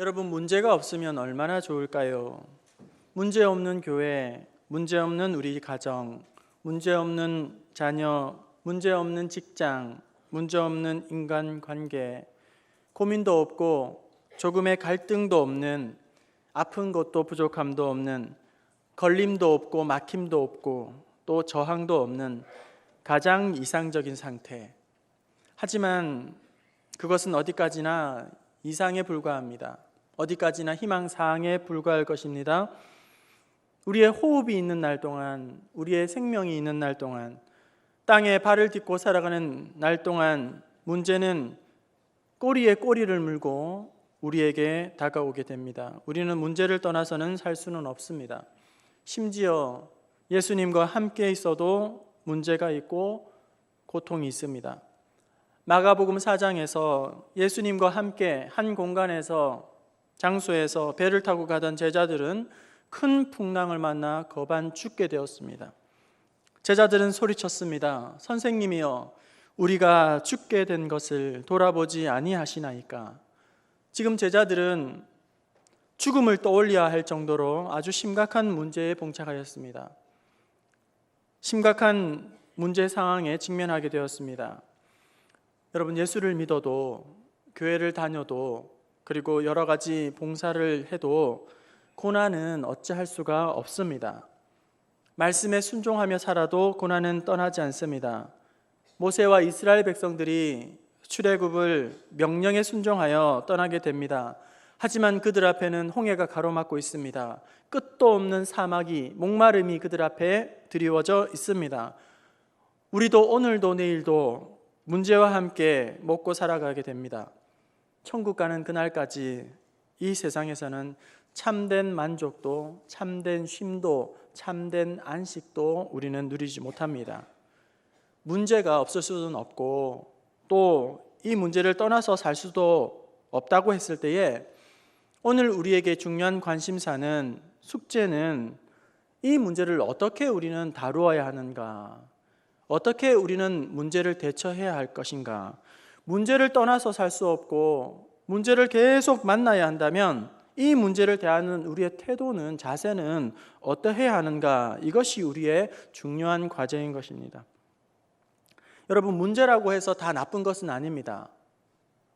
여러분 문제가 없으면 얼마나 좋을까요? 문제 없는 교회, 문제 없는 우리 가정, 문제 없는 자녀, 문제 없는 직장, 문제 없는 인간 관계, 고민도 없고 조금의 갈등도 없는 아픈 것도 부족함도 없는 걸림도 없고 막힘도 없고 또 저항도 없는 가장 이상적인 상태. 하지만 그것은 어디까지나 이상에 불과합니다. 어디까지나 희망 사항에 불과할 것입니다. 우리의 호흡이 있는 날 동안, 우리의 생명이 있는 날 동안, 땅에 발을 딛고 살아가는 날 동안 문제는 꼬리에 꼬리를 물고 우리에게 다가오게 됩니다. 우리는 문제를 떠나서는 살 수는 없습니다. 심지어 예수님과 함께 있어도 문제가 있고 고통이 있습니다. 마가복음 4장에서 예수님과 함께 한 공간에서 장소에서 배를 타고 가던 제자들은 큰 풍랑을 만나 거반 죽게 되었습니다. 제자들은 소리쳤습니다. 선생님이여, 우리가 죽게 된 것을 돌아보지 아니하시나이까. 지금 제자들은 죽음을 떠올려야 할 정도로 아주 심각한 문제에 봉착하였습니다. 심각한 문제 상황에 직면하게 되었습니다. 여러분 예수를 믿어도 교회를 다녀도 그리고 여러 가지 봉사를 해도 고난은 어찌할 수가 없습니다. 말씀에 순종하며 살아도 고난은 떠나지 않습니다. 모세와 이스라엘 백성들이 출애굽을 명령에 순종하여 떠나게 됩니다. 하지만 그들 앞에는 홍해가 가로막고 있습니다. 끝도 없는 사막이 목마름이 그들 앞에 드리워져 있습니다. 우리도 오늘도 내일도 문제와 함께 먹고 살아가게 됩니다. 천국 가는 그날까지 이 세상에서는 참된 만족도, 참된 쉼도, 참된 안식도 우리는 누리지 못합니다. 문제가 없을 수는 없고 또 이 문제를 떠나서 살 수도 없다고 했을 때에 오늘 우리에게 중요한 관심사는 숙제는 이 문제를 어떻게 우리는 다루어야 하는가? 어떻게 우리는 문제를 대처해야 할 것인가? 문제를 떠나서 살 수 없고 문제를 계속 만나야 한다면 이 문제를 대하는 우리의 태도는 자세는 어떠해야 하는가? 이것이 우리의 중요한 과제인 것입니다. 여러분 문제라고 해서 다 나쁜 것은 아닙니다.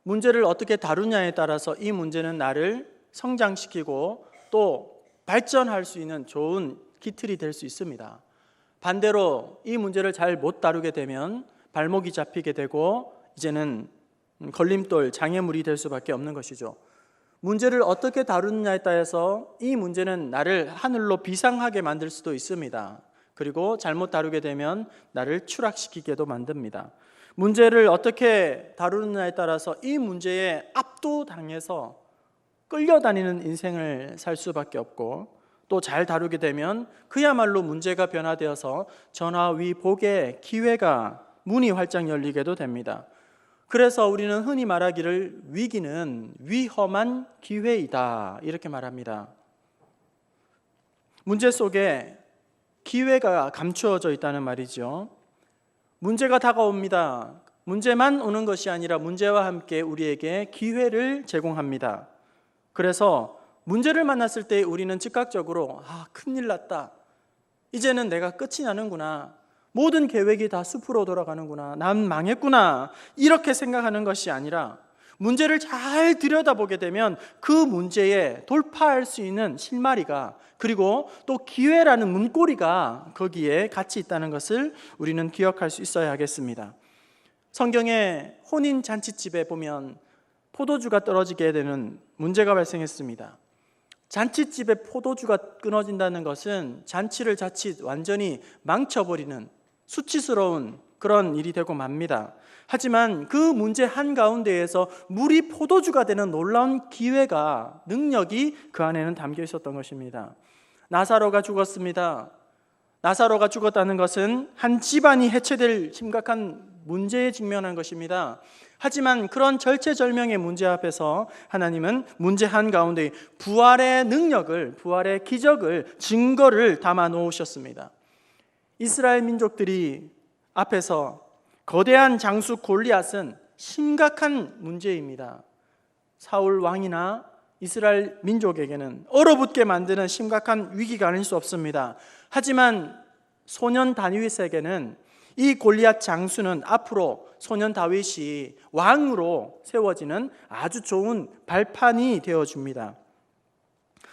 문제를 어떻게 다루냐에 따라서 이 문제는 나를 성장시키고 또 발전할 수 있는 좋은 기틀이 될 수 있습니다. 반대로 이 문제를 잘 못 다루게 되면 발목이 잡히게 되고 이제는 걸림돌, 장애물이 될 수밖에 없는 것이죠. 문제를 어떻게 다루느냐에 따라서 이 문제는 나를 하늘로 비상하게 만들 수도 있습니다. 그리고 잘못 다루게 되면 나를 추락시키게도 만듭니다. 문제를 어떻게 다루느냐에 따라서 이 문제에 압도당해서 끌려다니는 인생을 살 수밖에 없고 또 잘 다루게 되면 그야말로 문제가 변화되어서 전화위 복의 기회가 문이 활짝 열리게도 됩니다. 그래서 우리는 흔히 말하기를 위기는 위험한 기회이다 이렇게 말합니다. 문제 속에 기회가 감추어져 있다는 말이죠. 문제가 다가옵니다. 문제만 오는 것이 아니라 문제와 함께 우리에게 기회를 제공합니다. 그래서 문제를 만났을 때 우리는 즉각적으로 아, 큰일 났다. 이제는 내가 끝이 나는구나. 모든 계획이 다 숲으로 돌아가는구나. 난 망했구나. 이렇게 생각하는 것이 아니라 문제를 잘 들여다보게 되면 그 문제에 돌파할 수 있는 실마리가 그리고 또 기회라는 문고리가 거기에 같이 있다는 것을 우리는 기억할 수 있어야 하겠습니다. 성경의 혼인 잔치집에 보면 포도주가 떨어지게 되는 문제가 발생했습니다. 잔치집에 포도주가 끊어진다는 것은 잔치를 자칫 완전히 망쳐버리는 수치스러운 그런 일이 되고 맙니다. 하지만 그 문제 한가운데에서 물이 포도주가 되는 놀라운 기회가 능력이 그 안에는 담겨 있었던 것입니다. 나사로가 죽었습니다. 나사로가 죽었다는 것은 한 집안이 해체될 심각한 문제에 직면한 것입니다. 하지만 그런 절체절명의 문제 앞에서 하나님은 문제 한가운데 부활의 능력을, 부활의 기적을, 증거를 담아 놓으셨습니다. 이스라엘 민족들이 앞에서 거대한 장수 골리앗은 심각한 문제입니다. 사울 왕이나 이스라엘 민족에게는 얼어붙게 만드는 심각한 위기가 아닐 수 없습니다. 하지만 소년 다윗에게는 이 골리앗 장수는 앞으로 소년 다윗이 왕으로 세워지는 아주 좋은 발판이 되어 줍니다.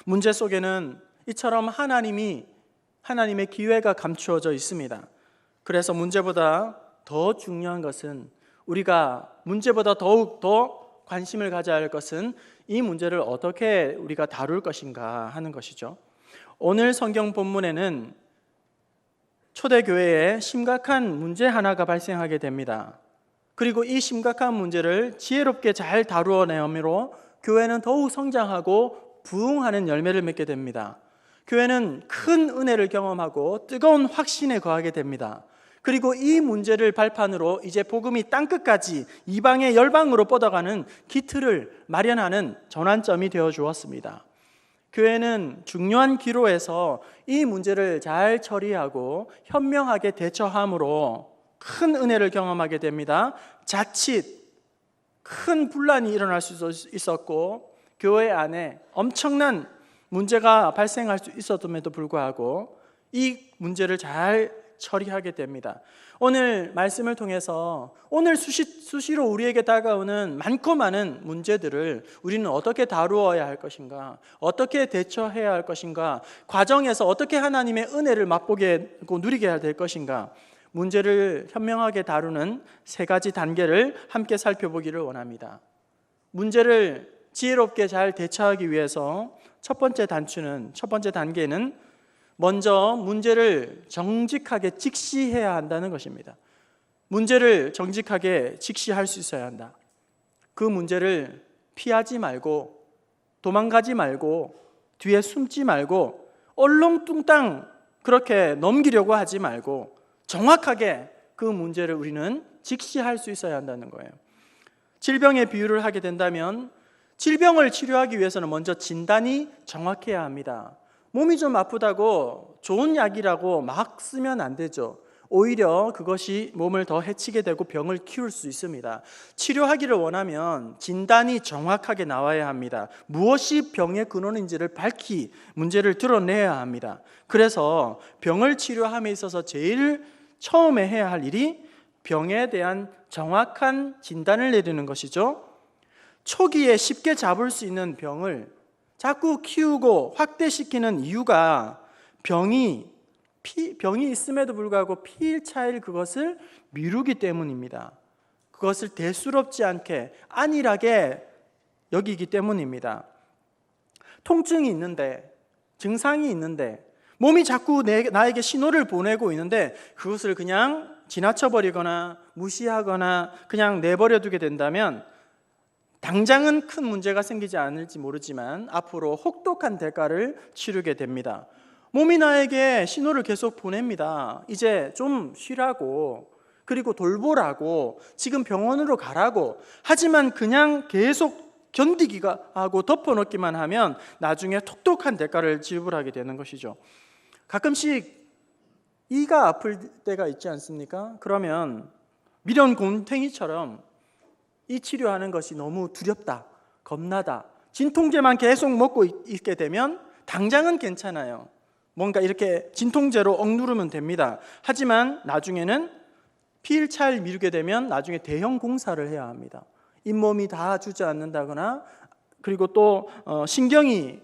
문제 속에는 이처럼 하나님이 하나님의 기회가 감추어져 있습니다. 그래서 문제보다 더 중요한 것은 우리가 문제보다 더욱 더 관심을 가져야 할 것은 이 문제를 어떻게 우리가 다룰 것인가 하는 것이죠. 오늘 성경 본문에는 초대교회에 심각한 문제 하나가 발생하게 됩니다. 그리고 이 심각한 문제를 지혜롭게 잘 다루어 내므로 교회는 더욱 성장하고 부흥하는 열매를 맺게 됩니다. 교회는 큰 은혜를 경험하고 뜨거운 확신에 거하게 됩니다. 그리고 이 문제를 발판으로 이제 복음이 땅끝까지 이방의 열방으로 뻗어가는 기틀을 마련하는 전환점이 되어 주었습니다. 교회는 중요한 기로에서 이 문제를 잘 처리하고 현명하게 대처함으로 큰 은혜를 경험하게 됩니다. 자칫 큰 분란이 일어날 수 있었고 교회 안에 엄청난 문제가 발생할 수 있었음에도 불구하고 이 문제를 잘 처리하게 됩니다. 오늘 말씀을 통해서 오늘 수시, 수시로 우리에게 다가오는 많고 많은 문제들을 우리는 어떻게 다루어야 할 것인가, 어떻게 대처해야 할 것인가, 과정에서 어떻게 하나님의 은혜를 맛보게 누리게 될 것인가, 문제를 현명하게 다루는 세 가지 단계를 함께 살펴보기를 원합니다. 문제를 지혜롭게 잘 대처하기 위해서 첫 번째 단추는 첫 번째 단계는 먼저 문제를 정직하게 직시해야 한다는 것입니다. 문제를 정직하게 직시할 수 있어야 한다. 그 문제를 피하지 말고 도망가지 말고 뒤에 숨지 말고 얼렁뚱땅 그렇게 넘기려고 하지 말고 정확하게 그 문제를 우리는 직시할 수 있어야 한다는 거예요. 질병의 비유를 하게 된다면 질병을 치료하기 위해서는 먼저 진단이 정확해야 합니다. 몸이 좀 아프다고 좋은 약이라고 막 쓰면 안 되죠. 오히려 그것이 몸을 더 해치게 되고 병을 키울 수 있습니다. 치료하기를 원하면 진단이 정확하게 나와야 합니다. 무엇이 병의 근원인지를 밝히 문제를 드러내야 합니다. 그래서 병을 치료함에 있어서 제일 처음에 해야 할 일이 병에 대한 정확한 진단을 내리는 것이죠. 초기에 쉽게 잡을 수 있는 병을 자꾸 키우고 확대시키는 이유가 병이 피, 병이 있음에도 불구하고 피일 차일 그것을 미루기 때문입니다. 그것을 대수롭지 않게 안일하게 여기기 때문입니다. 통증이 있는데 증상이 있는데 몸이 자꾸 내, 나에게 신호를 보내고 있는데 그것을 그냥 지나쳐 버리거나 무시하거나 그냥 내버려 두게 된다면 당장은 큰 문제가 생기지 않을지 모르지만 앞으로 혹독한 대가를 치르게 됩니다. 몸이 나에게 신호를 계속 보냅니다. 이제 좀 쉬라고 그리고 돌보라고 지금 병원으로 가라고 하지만 그냥 계속 견디기가 하고 덮어놓기만 하면 나중에 톡톡한 대가를 지불하게 되는 것이죠. 가끔씩 이가 아플 때가 있지 않습니까? 그러면 미련 곰탱이처럼 이 치료하는 것이 너무 두렵다, 겁나다, 진통제만 계속 먹고 있게 되면 당장은 괜찮아요. 뭔가 이렇게 진통제로 억누르면 됩니다. 하지만 나중에는 피일차일 미루게 되면 나중에 대형 공사를 해야 합니다. 잇몸이 다 주저앉는다거나 그리고 또 어, 신경이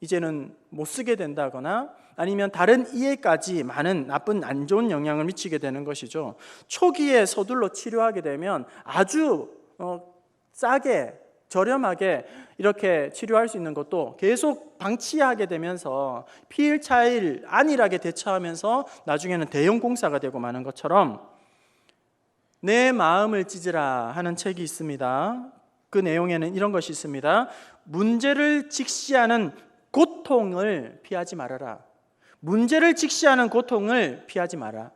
이제는 못 쓰게 된다거나 아니면 다른 이해까지 많은 나쁜 안 좋은 영향을 미치게 되는 것이죠. 초기에 서둘러 치료하게 되면 아주 어, 싸게 저렴하게 이렇게 치료할 수 있는 것도 계속 방치하게 되면서 피일차일 안일하게 대처하면서 나중에는 대형 공사가 되고 마는 것처럼 내 마음을 찢으라 하는 책이 있습니다. 그 내용에는 이런 것이 있습니다. 문제를 직시하는 고통을 피하지 말아라. 문제를 직시하는 고통을 피하지 마라.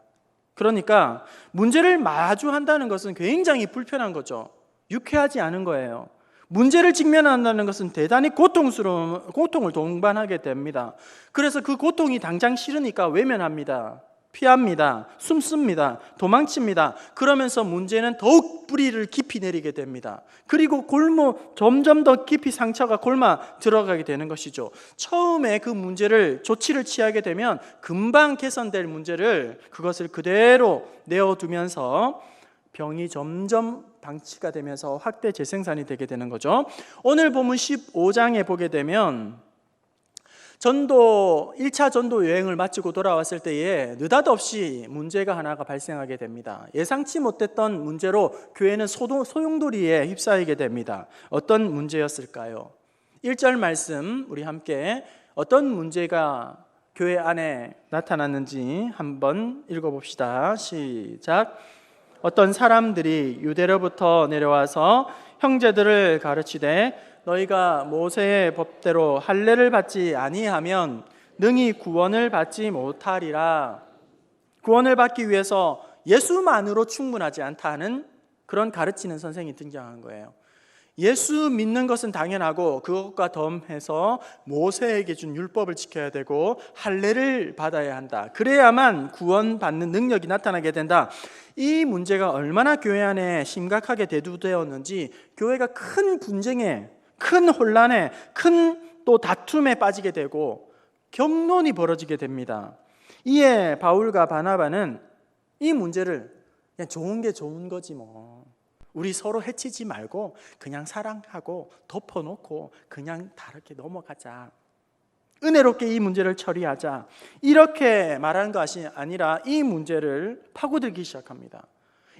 그러니까 문제를 마주한다는 것은 굉장히 불편한 거죠. 유쾌하지 않은 거예요. 문제를 직면한다는 것은 대단히 고통스러운 고통을 동반하게 됩니다. 그래서 그 고통이 당장 싫으니까 외면합니다. 피합니다. 숨습니다. 도망칩니다. 그러면서 문제는 더욱 뿌리를 깊이 내리게 됩니다. 그리고 골모 점점 더 깊이 상처가 골마 들어가게 되는 것이죠. 처음에 그 문제를 조치를 취하게 되면 금방 개선될 문제를 그것을 그대로 내어 두면서 병이 점점 방치가 되면서 확대 재생산이 되게 되는 거죠. 오늘 본문 15장에 보게 되면 전도 1차 전도 여행을 마치고 돌아왔을 때에 느닷없이 문제가 하나가 발생하게 됩니다. 예상치 못했던 문제로 교회는 소용돌이에 휩싸이게 됩니다. 어떤 문제였을까요? 1절 말씀 우리 함께 어떤 문제가 교회 안에 나타났는지 한번 읽어 봅시다. 시작. 어떤 사람들이 유대로부터 내려와서 형제들을 가르치되 너희가 모세의 법대로 할례를 받지 아니하면 능히 구원을 받지 못하리라. 구원을 받기 위해서 예수만으로 충분하지 않다는 그런 가르치는 선생이 등장한 거예요. 예수 믿는 것은 당연하고 그것과 덤해서 모세에게 준 율법을 지켜야 되고 할례를 받아야 한다. 그래야만 구원받는 능력이 나타나게 된다. 이 문제가 얼마나 교회 안에 심각하게 대두되었는지 교회가 큰 분쟁에 큰 혼란에 큰 또 다툼에 빠지게 되고 경론이 벌어지게 됩니다. 이에 바울과 바나바는 이 문제를 그냥 좋은 게 좋은 거지 뭐. 우리 서로 해치지 말고 그냥 사랑하고 덮어놓고 그냥 다르게 넘어가자. 은혜롭게 이 문제를 처리하자. 이렇게 말하는 것이 아니라 이 문제를 파고들기 시작합니다.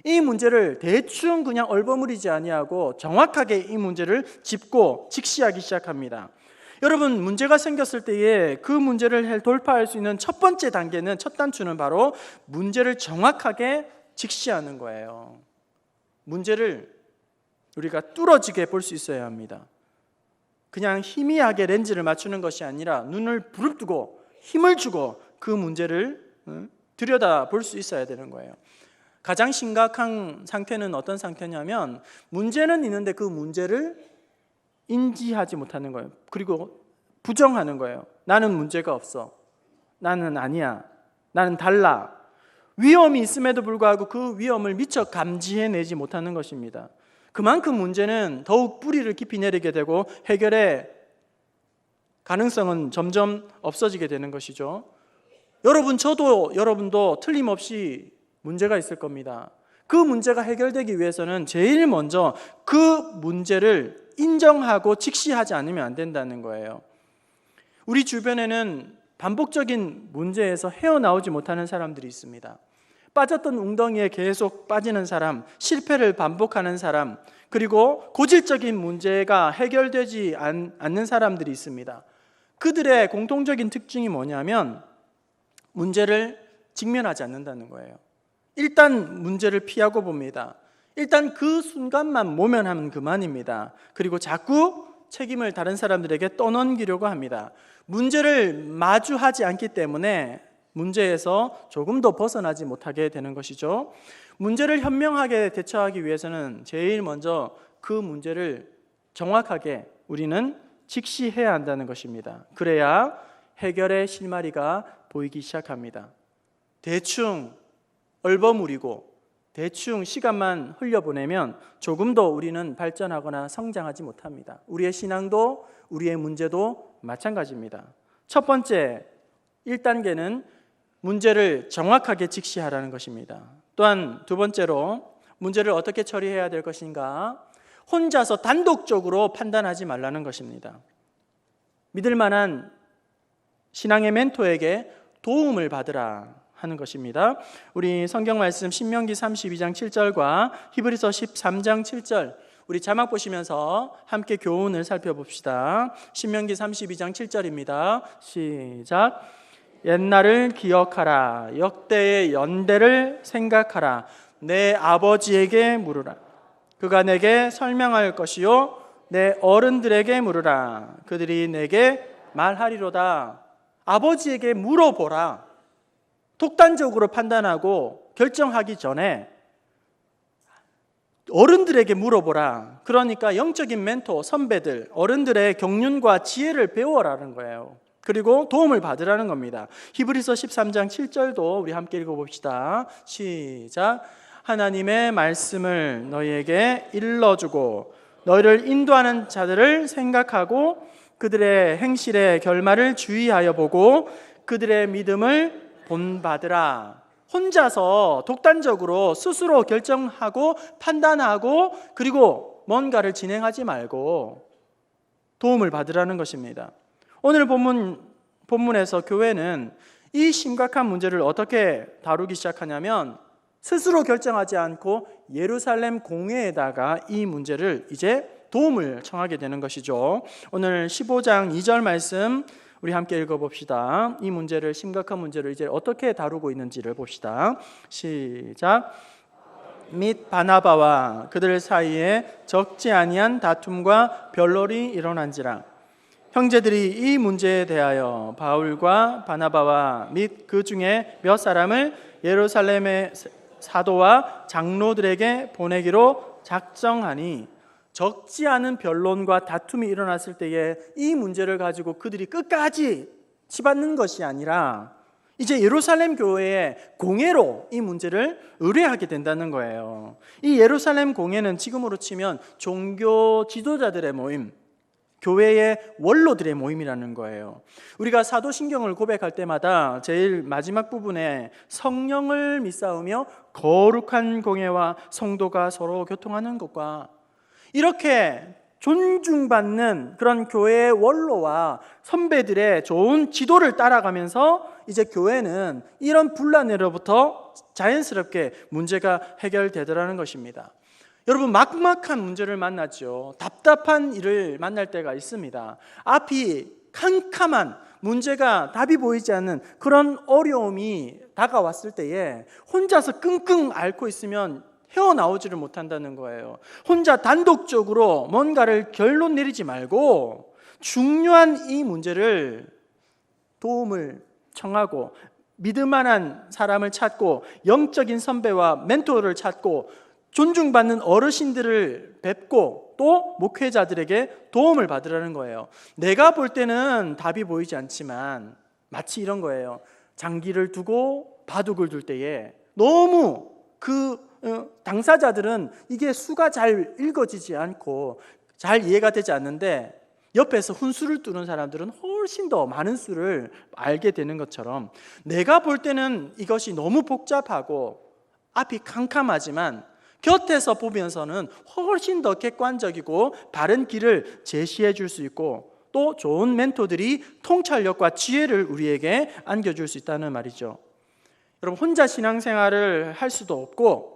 이 문제를 대충 그냥 얼버무리지 아니하고 정확하게 이 문제를 짚고 직시하기 시작합니다. 여러분 문제가 생겼을 때에 그 문제를 돌파할 수 있는 첫 번째 단계는 첫 단추는 바로 문제를 정확하게 직시하는 거예요. 문제를 우리가 뚫어지게 볼 수 있어야 합니다. 그냥 희미하게 렌즈를 맞추는 것이 아니라 눈을 부릅뜨고 힘을 주고 그 문제를 들여다 볼 수 있어야 되는 거예요. 가장 심각한 상태는 어떤 상태냐면 문제는 있는데 그 문제를 인지하지 못하는 거예요. 그리고 부정하는 거예요. 나는 문제가 없어. 나는 아니야. 나는 달라. 위험이 있음에도 불구하고 그 위험을 미처 감지해내지 못하는 것입니다. 그만큼 문제는 더욱 뿌리를 깊이 내리게 되고 해결의 가능성은 점점 없어지게 되는 것이죠. 여러분, 저도 여러분도 틀림없이 문제가 있을 겁니다. 그 문제가 해결되기 위해서는 제일 먼저 그 문제를 인정하고 직시하지 않으면 안 된다는 거예요. 우리 주변에는 반복적인 문제에서 헤어나오지 못하는 사람들이 있습니다. 빠졌던 웅덩이에 계속 빠지는 사람, 실패를 반복하는 사람, 그리고 고질적인 문제가 해결되지 않는 사람들이 있습니다. 그들의 공통적인 특징이 뭐냐면 문제를 직면하지 않는다는 거예요. 일단 문제를 피하고 봅니다. 일단 그 순간만 모면하면 그만입니다. 그리고 자꾸 책임을 다른 사람들에게 떠넘기려고 합니다. 문제를 마주하지 않기 때문에 문제에서 조금 더 벗어나지 못하게 되는 것이죠. 문제를 현명하게 대처하기 위해서는 제일 먼저 그 문제를 정확하게 우리는 직시해야 한다는 것입니다. 그래야 해결의 실마리가 보이기 시작합니다. 대충 얼버무리고 대충 시간만 흘려보내면 조금 더 우리는 발전하거나 성장하지 못합니다. 우리의 신앙도 우리의 문제도 마찬가지입니다. 첫 번째 1단계는 문제를 정확하게 직시하라는 것입니다. 또한 두 번째로 문제를 어떻게 처리해야 될 것인가? 혼자서 단독적으로 판단하지 말라는 것입니다. 믿을 만한 신앙의 멘토에게 도움을 받으라 하는 것입니다. 우리 성경 말씀 신명기 32장 7절과 히브리서 13장 7절 우리 자막 보시면서 함께 교훈을 살펴봅시다. 신명기 32장 7절입니다. 시작. 옛날을 기억하라. 역대의 연대를 생각하라. 내 아버지에게 물으라. 그가 내게 설명할 것이요. 내 어른들에게 물으라. 그들이 내게 말하리로다. 아버지에게 물어보라. 독단적으로 판단하고 결정하기 전에 어른들에게 물어보라. 그러니까 영적인 멘토, 선배들, 어른들의 경륜과 지혜를 배워라는 거예요. 그리고 도움을 받으라는 겁니다. 히브리서 13장 7절도 우리 함께 읽어 봅시다. 시작. 하나님의 말씀을 너희에게 일러 주고 너희를 인도하는 자들을 생각하고 그들의 행실의 결말을 주의하여 보고 그들의 믿음을 본받으라. 혼자서 독단적으로 스스로 결정하고 판단하고 그리고 뭔가를 진행하지 말고 도움을 받으라는 것입니다. 오늘 본문 본문에서 교회는 이 심각한 문제를 어떻게 다루기 시작하냐면 스스로 결정하지 않고 예루살렘 공회에다가 이 문제를 이제 도움을 청하게 되는 것이죠. 오늘 15장 2절 말씀 우리 함께 읽어 봅시다. 이 문제를 심각한 문제를 이제 어떻게 다루고 있는지를 봅시다. 시작. 및 바나바와 그들 사이에 적지 아니한 다툼과 변론이 일어난지라 형제들이 이 문제에 대하여 바울과 바나바와 및 그 중에 몇 사람을 예루살렘의 사도와 장로들에게 보내기로 작정하니 적지 않은 변론과 다툼이 일어났을 때에 이 문제를 가지고 그들이 끝까지 치받는 것이 아니라 이제 예루살렘 교회의 공예로 이 문제를 의뢰하게 된다는 거예요. 이 예루살렘 공예는 지금으로 치면 종교 지도자들의 모임, 교회의 원로들의 모임이라는 거예요. 우리가 사도신경을 고백할 때마다 제일 마지막 부분에 성령을 믿사오며 거룩한 공예와 성도가 서로 교통하는 것과 이렇게 존중받는 그런 교회의 원로와 선배들의 좋은 지도를 따라가면서 이제 교회는 이런 분란으로부터 자연스럽게 문제가 해결되더라는 것입니다. 여러분 막막한 문제를 만났죠. 답답한 일을 만날 때가 있습니다. 앞이 캄캄한 문제가 답이 보이지 않는 그런 어려움이 다가왔을 때에 혼자서 끙끙 앓고 있으면 헤어나오지를 못한다는 거예요. 혼자 단독적으로 뭔가를 결론 내리지 말고 중요한 이 문제를 도움을 청하고 믿을 만한 사람을 찾고 영적인 선배와 멘토를 찾고 존중받는 어르신들을 뵙고 또 목회자들에게 도움을 받으라는 거예요. 내가 볼 때는 답이 보이지 않지만 마치 이런 거예요. 장기를 두고 바둑을 둘 때에 너무 그 어, 당사자들은 이게 수가 잘 읽어지지 않고 잘 이해가 되지 않는데 옆에서 훈수를 두는 사람들은 훨씬 더 많은 수를 알게 되는 것처럼 내가 볼 때는 이것이 너무 복잡하고 앞이 캄캄하지만 곁에서 보면서는 훨씬 더 객관적이고 바른 길을 제시해 줄 수 있고 또 좋은 멘토들이 통찰력과 지혜를 우리에게 안겨줄 수 있다는 말이죠. 여러분 혼자 신앙생활을 할 수도 없고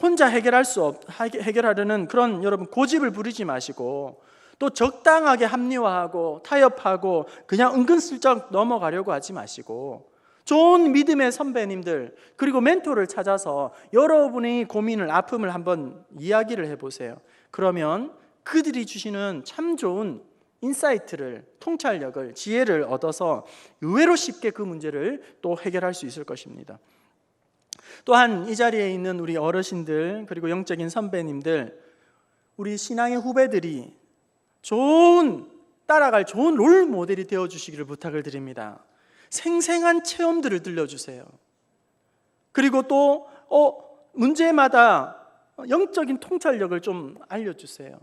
혼자 해결할 수 없, 해결하려는 그런 여러분 고집을 부리지 마시고 또 적당하게 합리화하고 타협하고 그냥 은근슬쩍 넘어가려고 하지 마시고 좋은 믿음의 선배님들 그리고 멘토를 찾아서 여러분의 고민을 아픔을 한번 이야기를 해보세요. 그러면 그들이 주시는 참 좋은 인사이트를 통찰력을 지혜를 얻어서 의외로 쉽게 그 문제를 또 해결할 수 있을 것입니다. 또한 이 자리에 있는 우리 어르신들 그리고 영적인 선배님들 우리 신앙의 후배들이 좋은 따라갈 좋은 롤 모델이 되어 주시기를 부탁을 드립니다. 생생한 체험들을 들려주세요. 그리고 또 어, 문제마다 영적인 통찰력을 좀 알려주세요.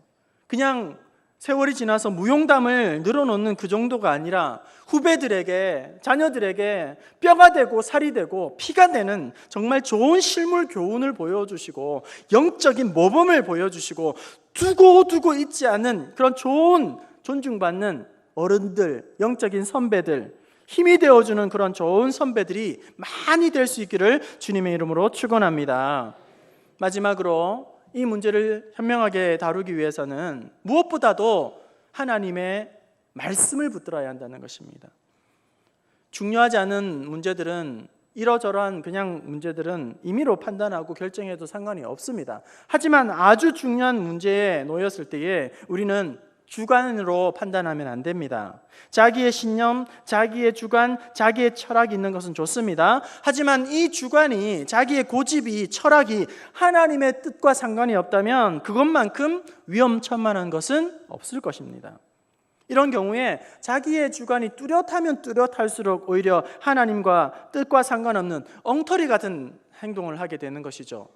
그냥 세월이 지나서 무용담을 늘어놓는 그 정도가 아니라 후배들에게, 자녀들에게 뼈가 되고 살이 되고 피가 되는 정말 좋은 실물 교훈을 보여주시고 영적인 모범을 보여주시고 두고 두고 있지 않은 그런 좋은 존중받는 어른들, 영적인 선배들, 힘이 되어주는 그런 좋은 선배들이 많이 될 수 있기를 주님의 이름으로 축원합니다. 마지막으로 이 문제를 현명하게 다루기 위해서는 무엇보다도 하나님의 말씀을 붙들어야 한다는 것입니다. 중요하지 않은 문제들은 이러저러한 그냥 문제들은 임의로 판단하고 결정해도 상관이 없습니다. 하지만 아주 중요한 문제에 놓였을 때에 우리는 주관으로 판단하면 안 됩니다. 자기의 신념, 자기의 주관, 자기의 철학이 있는 것은 좋습니다. 하지만 이 주관이 자기의 고집이 철학이 하나님의 뜻과 상관이 없다면 그것만큼 위험천만한 것은 없을 것입니다. 이런 경우에 자기의 주관이 뚜렷하면 뚜렷할수록 오히려 하나님과 뜻과 상관없는 엉터리 같은 행동을 하게 되는 것이죠.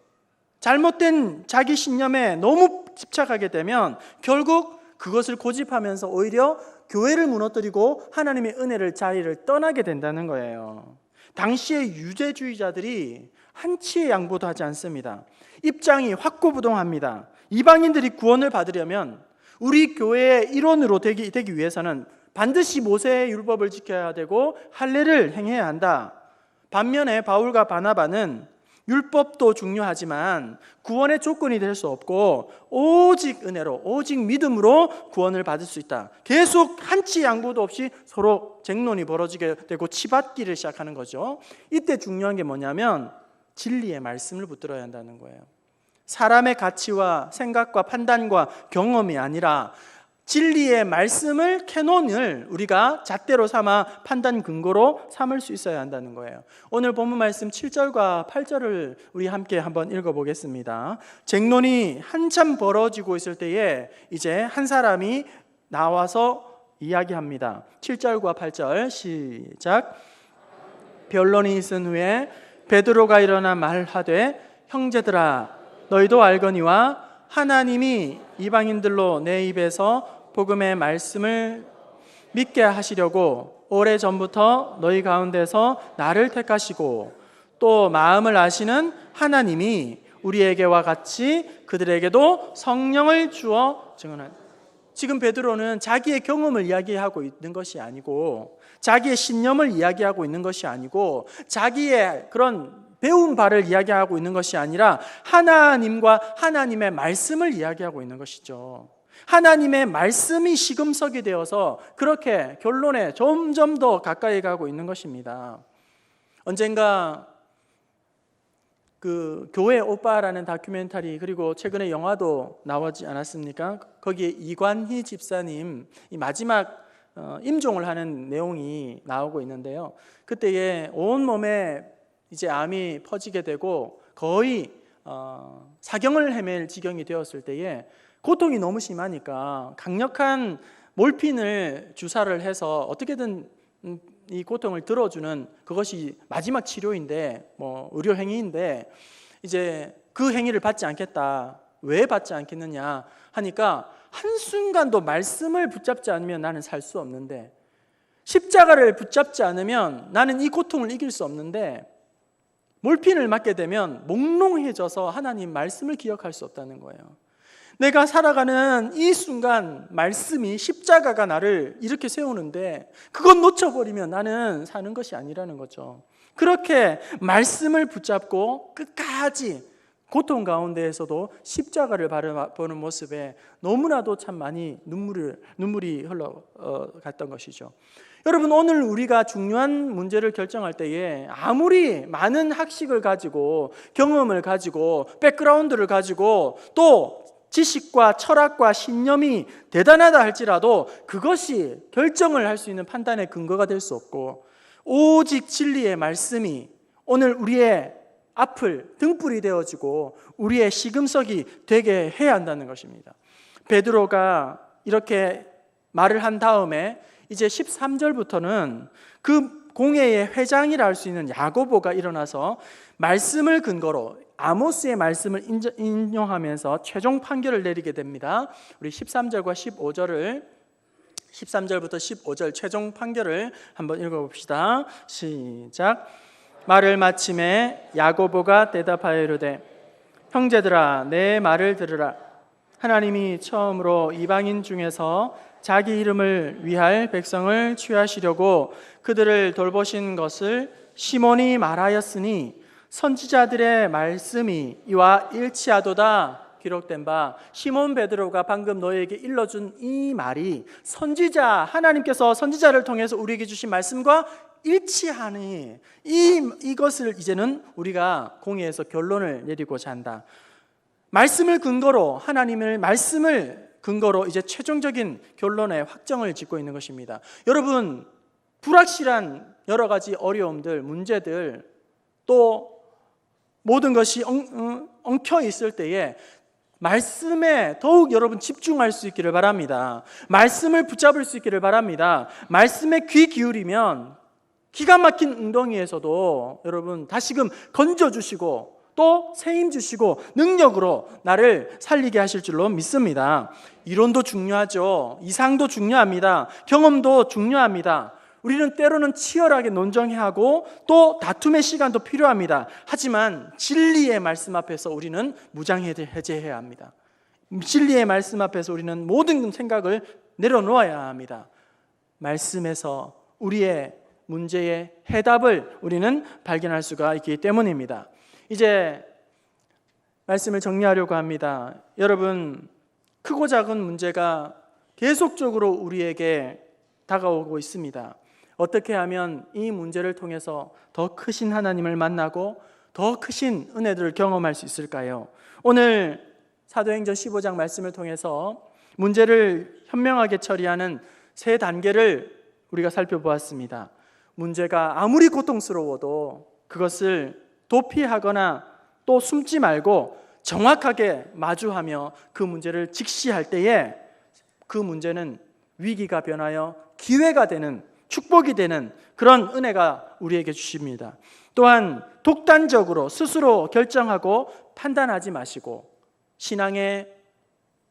잘못된 자기 신념에 너무 집착하게 되면 결국 그것을 고집하면서 오히려 교회를 무너뜨리고 하나님의 은혜를 자리를 떠나게 된다는 거예요. 당시의 유대주의자들이 한치의 양보도 하지 않습니다. 입장이 확고부동합니다. 이방인들이 구원을 받으려면 우리 교회의 일원으로 되기, 되기 위해서는 반드시 모세의 율법을 지켜야 되고 할례를 행해야 한다. 반면에 바울과 바나바는 율법도 중요하지만 구원의 조건이 될 수 없고 오직 은혜로 오직 믿음으로 구원을 받을 수 있다. 계속 한치 양보도 없이 서로 쟁론이 벌어지게 되고 치받기를 시작하는 거죠. 이때 중요한 게 뭐냐면 진리의 말씀을 붙들어야 한다는 거예요. 사람의 가치와 생각과 판단과 경험이 아니라 진리의 말씀을 캐논을 우리가 잣대로 삼아 판단 근거로 삼을 수 있어야 한다는 거예요. 오늘 본문 말씀 7절과 8절을 우리 함께 한번 읽어 보겠습니다. 쟁론이 한참 벌어지고 있을 때에 이제 한 사람이 나와서 이야기합니다. 7절과 8절 시작. 변론이 있은 후에 베드로가 일어나 말하되 형제들아 너희도 알거니와 하나님이 이방인들로 내 입에서 복음의 말씀을 믿게 하시려고 오래 전부터 너희 가운데서 나를 택하시고 또 마음을 아시는 하나님이 우리에게와 같이 그들에게도 성령을 주어 증언한 지금 베드로는 자기의 경험을 이야기하고 있는 것이 아니고 자기의 신념을 이야기하고 있는 것이 아니고 자기의 그런 배운 바를 이야기하고 있는 것이 아니라 하나님과 하나님의 말씀을 이야기하고 있는 것이죠. 하나님의 말씀이 시금석이 되어서 그렇게 결론에 점점 더 가까이 가고 있는 것입니다. 언젠가 그 교회 오빠라는 다큐멘터리 그리고 최근에 영화도 나오지 않았습니까? 거기에 이관희 집사님 이 마지막 어, 임종을 하는 내용이 나오고 있는데요. 그때에 온 몸에 이제 암이 퍼지게 되고 거의 어, 사경을 헤맬 지경이 되었을 때에 고통이 너무 심하니까 강력한 몰핀을 주사를 해서 어떻게든 음, 이 고통을 들어주는 그것이 마지막 치료인데 뭐 의료 행위인데 이제 그 행위를 받지 않겠다. 왜 받지 않겠느냐 하니까 한순간도 말씀을 붙잡지 않으면 나는 살 수 없는데 십자가를 붙잡지 않으면 나는 이 고통을 이길 수 없는데 몰핀을 맞게 되면 몽롱해져서 하나님 말씀을 기억할 수 없다는 거예요. 내가 살아가는 이 순간 말씀이 십자가가 나를 이렇게 세우는데 그건 놓쳐버리면 나는 사는 것이 아니라는 거죠. 그렇게 말씀을 붙잡고 끝까지 고통 가운데에서도 십자가를 바라보는 모습에 너무나도 참 많이 눈물을, 눈물이 흘러갔던 것이죠. 여러분, 오늘 우리가 중요한 문제를 결정할 때에 아무리 많은 학식을 가지고 경험을 가지고 백그라운드를 가지고 또 지식과 철학과 신념이 대단하다 할지라도 그것이 결정을 할 수 있는 판단의 근거가 될 수 없고 오직 진리의 말씀이 오늘 우리의 앞을 등불이 되어지고 우리의 시금석이 되게 해야 한다는 것입니다. 베드로가 이렇게 말을 한 다음에 이제 13절부터는 그 공회의 회장이라 할 수 있는 야고보가 일어나서 말씀을 근거로 아모스의 말씀을 인용하면서 최종 판결을 내리게 됩니다. 우리 13절과 15절을 13절부터 15절 최종 판결을 한번 읽어 봅시다. 시작. 말을 마침에 야고보가 대답하여 이르되 형제들아 내 말을 들으라 하나님이 처음으로 이방인 중에서 자기 이름을 위할 백성을 취하시려고 그들을 돌보신 것을 시몬이 말하였으니 선지자들의 말씀이 이와 일치하도다 기록된 바 시몬 베드로가 방금 너에게 일러준 이 말이 선지자 하나님께서 선지자를 통해서 우리에게 주신 말씀과 일치하니 이 이것을 이제는 우리가 공의에서 결론을 내리고자 한다. 말씀을 근거로 하나님을 말씀을 근거로 이제 최종적인 결론에 확정을 짓고 있는 것입니다. 여러분 불확실한 여러 가지 어려움들, 문제들 또 모든 것이 엉, 엉켜 있을 때에 말씀에 더욱 여러분 집중할 수 있기를 바랍니다. 말씀을 붙잡을 수 있기를 바랍니다. 말씀에 귀 기울이면 기가 막힌 웅덩이에서도 여러분 다시금 건져 주시고 또 세임 주시고 능력으로 나를 살리게 하실 줄로 믿습니다. 이론도 중요하죠. 이상도 중요합니다. 경험도 중요합니다. 우리는 때로는 치열하게 논쟁해야 하고 또 다툼의 시간도 필요합니다. 하지만 진리의 말씀 앞에서 우리는 무장해제해야 합니다. 진리의 말씀 앞에서 우리는 모든 생각을 내려놓아야 합니다. 말씀에서 우리의 문제의 해답을 우리는 발견할 수가 있기 때문입니다. 이제 말씀을 정리하려고 합니다. 여러분, 크고 작은 문제가 계속적으로 우리에게 다가오고 있습니다. 어떻게 하면 이 문제를 통해서 더 크신 하나님을 만나고 더 크신 은혜들을 경험할 수 있을까요? 오늘 사도행전 15장 말씀을 통해서 문제를 현명하게 처리하는 세 단계를 우리가 살펴보았습니다. 문제가 아무리 고통스러워도 그것을 도피하거나 또 숨지 말고 정확하게 마주하며 그 문제를 직시할 때에 그 문제는 위기가 변하여 기회가 되는 축복이 되는 그런 은혜가 우리에게 주십니다. 또한 독단적으로 스스로 결정하고 판단하지 마시고 신앙의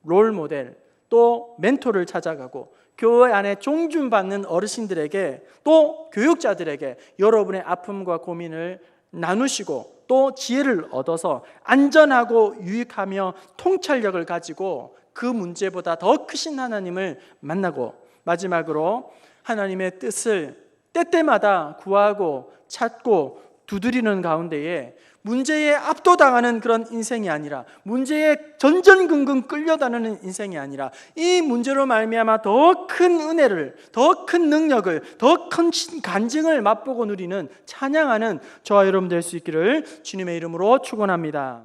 롤 모델 또 멘토를 찾아가고 교회 안에 존중받는 어르신들에게 또 교육자들에게 여러분의 아픔과 고민을 나누시고 또 지혜를 얻어서 안전하고 유익하며 통찰력을 가지고 그 문제보다 더 크신 하나님을 만나고 마지막으로 하나님의 뜻을 때때마다 구하고 찾고 두드리는 가운데에 문제에 압도당하는 그런 인생이 아니라 문제에 전전긍긍 끌려다니는 인생이 아니라 이 문제로 말미암아 더 큰 은혜를 더 큰 능력을 더 큰 간증을 맛보고 누리는 찬양하는 저와 여러분 될 수 있기를 주님의 이름으로 축원합니다.